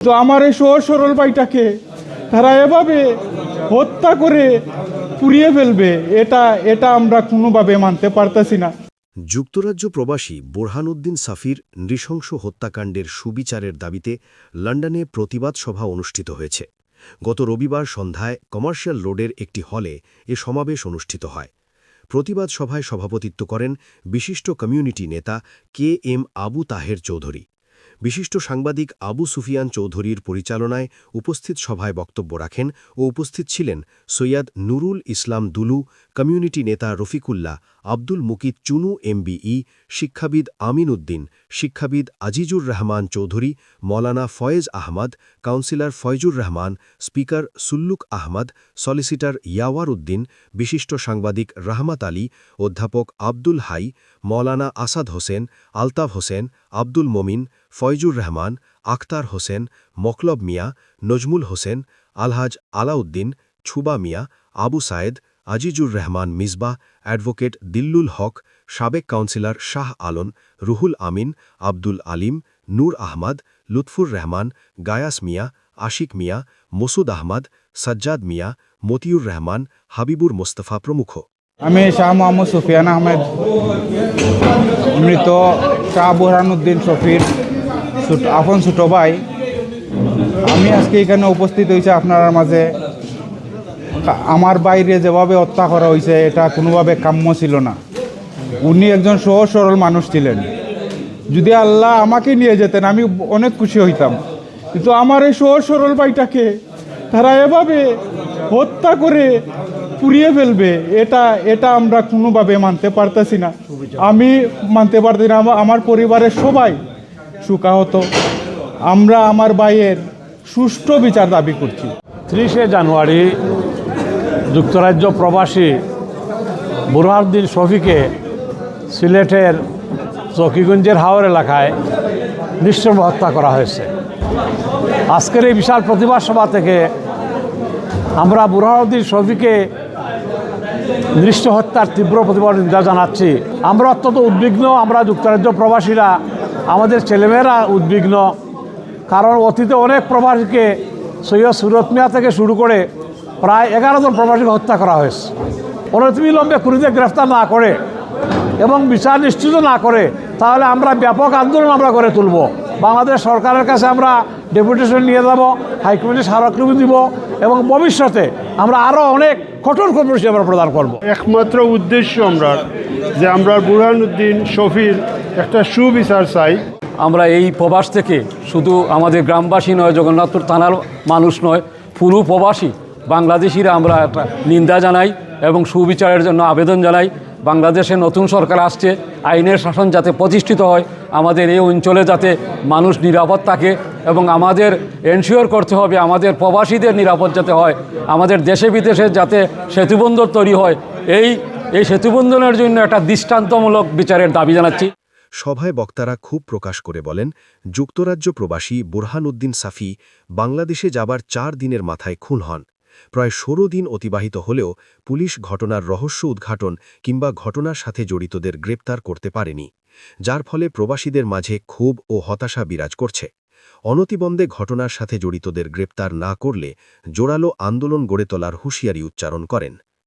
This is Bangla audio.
তো আমার এই সহজ সরল ভাইটাকে তারা এভাবে হত্যা করে পুড়িয়ে ফেলবে, এটা এটা আমরা কোনোভাবে মানতে পারতাছি না। যুক্তরাজ্য প্রবাসী বোরহানউদ্দিন সাফির নৃশংস হত্যাকাণ্ডের সুবিচারের দাবিতে লন্ডনে প্রতিবাদ সভা অনুষ্ঠিত হয়েছে। গত রবিবার সন্ধ্যায় কমার্শিয়াল রোডের একটি হলে এ সমাবেশ অনুষ্ঠিত হয়। প্রতিবাদ সভায় সভাপতিত্ব করেন বিশিষ্ট কমিউনিটি নেতা কে এম আবু তাহের চৌধুরী। বিশিষ্ট সাংবাদিক আবু সুফিয়ান চৌধুরীর পরিচালনায় উপস্থিত সভায় বক্তব্য রাখেন ও উপস্থিত ছিলেন সৈয়দ নুরুল ইসলাম দুলু, কমিউনিটি নেতা রফিকুল্লাহ, আব্দুল মুকিত চুনু, এমবিই, শিক্ষাবিদ আমিন উদ্দিন শিক্ষাবিদ Azizur Rahman Chowdhury, Maulana Foyez Ahmed, councillor Foyzur Rahman, speaker Sulluk Ahmed, solicitor Yawar Uddin বিশিষ্ট সাংবাদিক রাহমাত আলী, অধ্যাপক আব্দুল হাই, মৌলানা আসাদ হোসেন, আলতাফ হোসেন, আব্দুল মমিন ফয়জুর রহমান, আখতার হোসেন, মকলব মিয়া, নজমুল হোসেন, আলহাজ আলাউদ্দিন, ছুবা মিয়া, আবু সায়েদ, আজিজুর রহমান মিসবাহ, অ্যাডভোকেট দিল্লুল হক, সাবেক কাউন্সিলর শাহ আলন রুহুল আমিন, আব্দুল আলিম, নূর আহমদ, লুৎফুর রহমান, গায়াস মিয়া, আশিক মিয়া, মসুদ আহমদ, সাজ্জাদ মিয়া, মতিউর রহমান, হাবিবুর মোস্তফা প্রমুখ। আমি শাহ মোহাম্মদ সুফিয়ান আহমেদ মৃত শাহ বুরহানুদ্দিন শফির। ছোট আপন ছোট ভাই। আমি আজকে এখানে উপস্থিত হয়েছে আপনার মাঝে। আমার বাইরে যেভাবে হত্যা করা হয়েছে, এটা কোনোভাবে কাম্য ছিল না। উনি একজন সহজ সরল মানুষ ছিলেন। যদি আল্লাহ আমাকে নিয়ে যেতেন, আমি অনেক খুশি হইতাম। কিন্তু আমার এই সহজ সরল ভাইটাকে তারা এভাবে হত্যা করে পুড়িয়ে ফেলবে, এটা এটা আমরা কোনোভাবে মানতে পারতেছি না। আমি মানতে পারছি না আমার পরিবারের সবাই সুকাহত। আমরা আমার ভাইয়ের সুষ্ঠু বিচার দাবি করছি। ত্রিশে জানুয়ারি যুক্তরাজ্য প্রবাসী বুরহানুদ্দিন শফিকে সিলেটের চকিগঞ্জের হাওর এলাকায় নিশ্চয় হত্যা করা হয়েছে। আজকের এই বিশাল প্রতিবাদ সভা থেকে আমরা বুরহানুদ্দিন শফিকে নৃষ্ট হত্যার তীব্র প্রতিবাদ নিন্দা জানাচ্ছি। আমরা অত্যন্ত উদ্বিগ্ন, আমরা যুক্তরাজ্য প্রবাসীরা আমাদের ছেলেমেয়েরা উদ্বিগ্ন। কারণ অতীতে অনেক প্রবাসীকে সৈয়দ সুরত মিয়া থেকে শুরু করে প্রায় এগারো জন প্রবাসীকে হত্যা করা হয়েছে। অনতিবিলম্বে খুনিদের গ্রেফতার না করে এবং বিচার নিশ্চিত না করে তাহলে আমরা ব্যাপক আন্দোলন আমরা করে তুলব। বাংলাদেশ সরকারের কাছে আমরা ডেপুটেশন নিয়ে যাব, হাইকমিটি স্মারকলিপি দিব এবং ভবিষ্যতে আমরা আরও অনেক কঠোর কর্মসূচি আমরা প্রদান করব। একমাত্র উদ্দেশ্য আমরা যে আমরা বুরহানুদ্দিন, শফির একটা সুবিচার চাই। আমরা এই প্রবাস থেকে শুধু আমাদের গ্রামবাসী নয়, জগন্নাথপুর থানার মানুষ নয় পুরো প্রবাসী বাংলাদেশিরা আমরা একটা নিন্দা জানাই এবং সুবিচারের জন্য আবেদন জানাই। বাংলাদেশে নতুন সরকার আসছে, আইনের শাসন যাতে প্রতিষ্ঠিত হয়, আমাদের এই অঞ্চলে যাতে মানুষ নিরাপদ থাকে এবং আমাদের এনশিওর করতে হবে আমাদের প্রবাসীদের নিরাপদ যাতে হয়, আমাদের দেশে বিদেশে যাতে সেতুবন্দর তৈরি হয়। এই এই সেতুবন্ধনের জন্য একটা দৃষ্টান্তমূলক বিচারের দাবি জানাচ্ছি। সভায় বক্তারা খুব প্রকাশ করে বলেন, যুক্তরাজ্য প্রবাসী বুরহানউদ্দিন সাফি বাংলাদেশে যাবার চার দিনের মাথায় খুন হন। প্রায় ষোলো দিন অতিবাহিত হলেও পুলিশ ঘটনার রহস্য উদ্ঘাটন কিংবা ঘটনার সাথে জড়িতদের গ্রেপ্তার করতে পারেনি, যার ফলে প্রবাসীদের মাঝে ক্ষোভ ও হতাশা বিরাজ করছে। অনতিবন্দে ঘটনার সাথে জড়িতদের গ্রেপ্তার না করলে জোরালো আন্দোলন গড়ে তোলার হুঁশিয়ারি উচ্চারণ করেন।